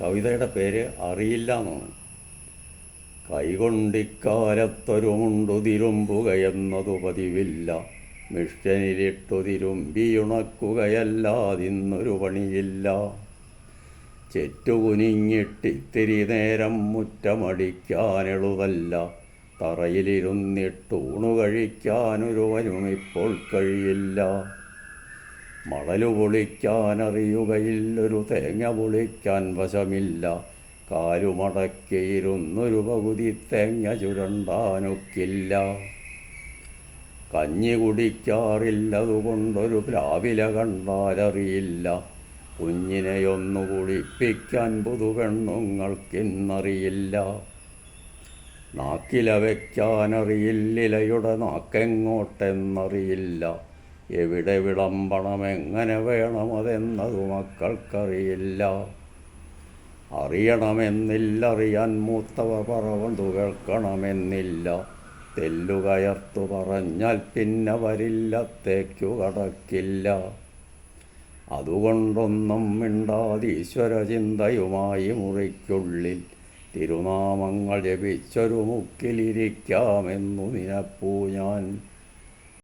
കവിതയുടെ പേര് അറിയില്ല എന്നാണ് കൈകൊണ്ടിക്കാലത്തൊരുമുണ്ടു തിരുമ്പുകയെന്നതു പതിവില്ല മിഷ്യനിലിട്ടു തിരുമ്പിയുണക്കുകയല്ലാതിന്നൊരു പണിയില്ല. ചെറ്റുകുനിഞ്ഞിട്ടിത്തിരി നേരം മുറ്റമടിക്കാനെളുതല്ല. തറയിലിരുന്നിട്ടൂണു കഴിക്കാനൊരുവനും ഇപ്പോൾ കഴിയില്ല. മണലു പൊളിക്കാനറിയുകയില്ലൊരു തേങ്ങ പൊളിക്കാൻ വശമില്ല. കാലുമടക്കിയിരുന്നൊരു പകുതി തേങ്ങ ചുരണ്ടാനൊക്കില്ല. കഞ്ഞി കുടിക്കാറില്ലതുകൊണ്ടൊരു പ്ലാവില കണ്ടാലറിയില്ല. കുഞ്ഞിനെയൊന്നു കുളിപ്പിക്കാൻ പുതുപെണ്ണുങ്ങൾക്കിന്നറിയില്ല. നാക്കില വയ്ക്കാനറിയില്ലിലയുടെ നാക്കെങ്ങോട്ടെന്നറിയില്ല. എവിടെ വിളമ്പണം എങ്ങനെ വേണം അതെന്നതു മക്കൾക്കറിയില്ല. അറിയണമെന്നില്ലറിയാൻ മൂത്തവ പറവണ്ടു കേൾക്കണമെന്നില്ല. തെല്ലുകയർത്തു പറഞ്ഞാൽ പിന്നെ വരില്ല തേക്കു കടക്കില്ല. അതുകൊണ്ടൊന്നും മിണ്ടാതീശ്വരചിന്തയുമായി മുറിക്കുള്ളിൽ തിരുനാമങ്ങൾ ജപിച്ചൊരു മുക്കിലിരിക്കാമെന്നു നിനപ്പൂ ഞാൻ.